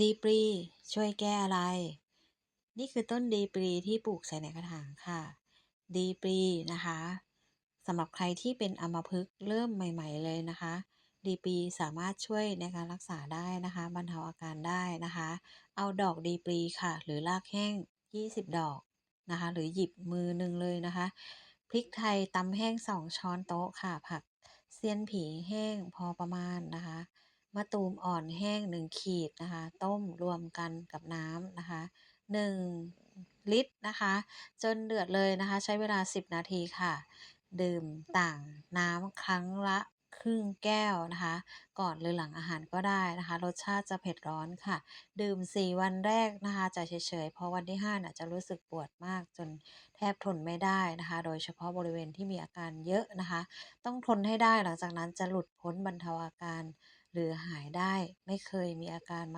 ดีปรีช่วยแก้อะไร นี่คือต้นดีปรีที่ปลูกใส่ในกระถางค่ะ ดีปรีนะคะสำหรับใครที่เป็นอัมพฤกษ์เริ่มใหม่ ๆเลยนะคะ ดีปรีสามารถช่วยในการรักษาได้นะคะบรรเทาอาการได้นะคะ เอาดอกดีปรีค่ะ หรือรากแห้ง 20 ดอกนะคะ หรือหยิบมือหนึ่งเลยนะคะพริกไทยตำแห้ง 2 ช้อนโต๊ะค่ะผักเสี้ยนผีแห้งพอประมาณนะคะ มะตูมอ่อนแห้ง 1 ขีดนะคะ ต้มรวมกันกับน้ำนะคะ 1 ลิตรนะคะ จนเดือดเลยนะคะ ใช้เวลา 10 นาทีค่ะ ดื่มต่างน้ำครั้งละครึ่งแก้วนะคะ ก่อนหรือหลังอาหารก็ได้นะคะ รสชาติจะเผ็ดร้อนค่ะ ดื่ม 4 วันแรกนะคะจะเฉยๆพอวันที่5น่ะจะรู้สึกปวดมากจนแทบทนไม่ได้นะคะ โดยเฉพาะบริเวณที่มีอาการเยอะนะคะ ต้องทนให้ได้หลังจากนั้นจะหลุดพ้นบรรเทาอาการ หรือหายได้ไม่เคยมีอาการมา